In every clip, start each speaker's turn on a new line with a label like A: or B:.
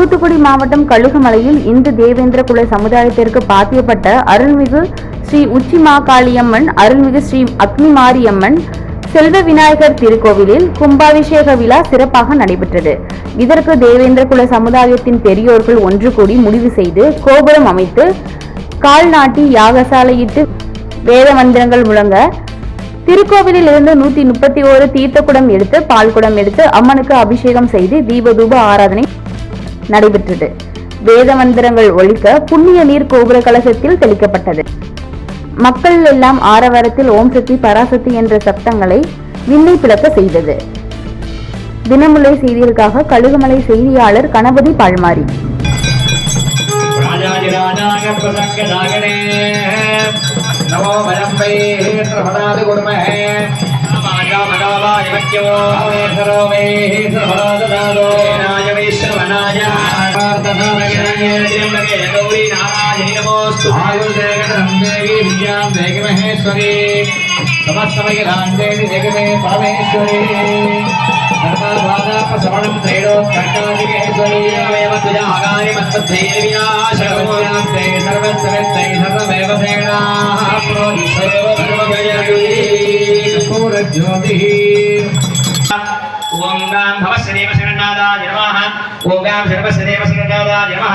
A: தூத்துக்குடி மாவட்டம் கழுகுமலையில் இந்து தேவேந்திர குல சமுதாயத்திற்கு பாத்தியப்பட்ட அருள்மிகு ஸ்ரீ உச்சி மாகாளியம்மன் அருள்மிகு ஸ்ரீ அக்னி மாரியம்மன் செல்வ விநாயகர் திருக்கோவிலில் கும்பாபிஷேக விழா சிறப்பாக நடைபெற்றது. இதற்கு தேவேந்திர குல சமுதாயத்தின் பெரியோர்கள் ஒன்று கூடி முடிவு செய்து கோபுரம் அமைத்து கால் நாட்டி யாகசாலையிட்டு வேத மந்திரங்கள் முழங்க திருக்கோவிலில் இருந்து நூத்தி முப்பத்தி ஓரு தீர்த்தக்குடம் எடுத்து பால் குடம் எடுத்து அம்மனுக்கு அபிஷேகம் செய்து தீபதூப ஆராதனை நடைபெற்றது. வேத மந்திரங்கள் ஒழிக்க புண்ணிய நீர் கோபுர கலசத்தில் தெளிக்கப்பட்டது. மக்கள் எல்லாம் ஆரவாரத்தில் ஓம் சக்தி பராசக்தி என்ற சப்தங்களை விண்ணை பிளக்க செய்தது. தினமுலை செய்திகளுக்காக கழுகுமலை செய்தியாளர் கணபதி
B: பால்மாரி. நமோ வலம்பை महेश्वरी समस्तमयरान्देवी जगमे परमेश्वरी सर्वद्वादापसवणं त्रैलोक्यकादिकेश्वरीमेव तुजा आगानि मत्तद्धैर्याशरमोयां ते सर्वस्वत्तै सर्वमेव प्रेणाः प्रोदिसर्व सर्वगजरी पूरज्योतिः ओम गां भवसदेव शरणदादा नमः ओम गां सर्वसदेव शरणदादा नमः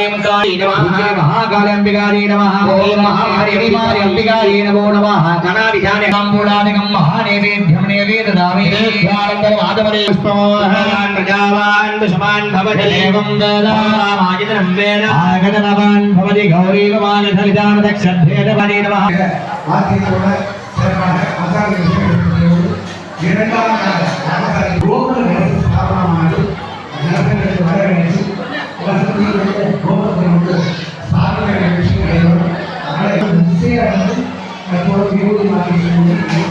B: महाकालम्बिकायै नमः ॐ महाहरिमार्यम्बिकायै
C: नमो नमः धनाभिधाने ताम्बूलादिकं महानेवेभ्यं नेवेददामि आदमरे पुष्पमोहनान् प्रजावान् दशमान् भवति एवं वेदामायतनं वेद आगतनवान् भवति गौरीगवान् सलितान् दक्षभेदवने नमः இரண்டாம் Thank you.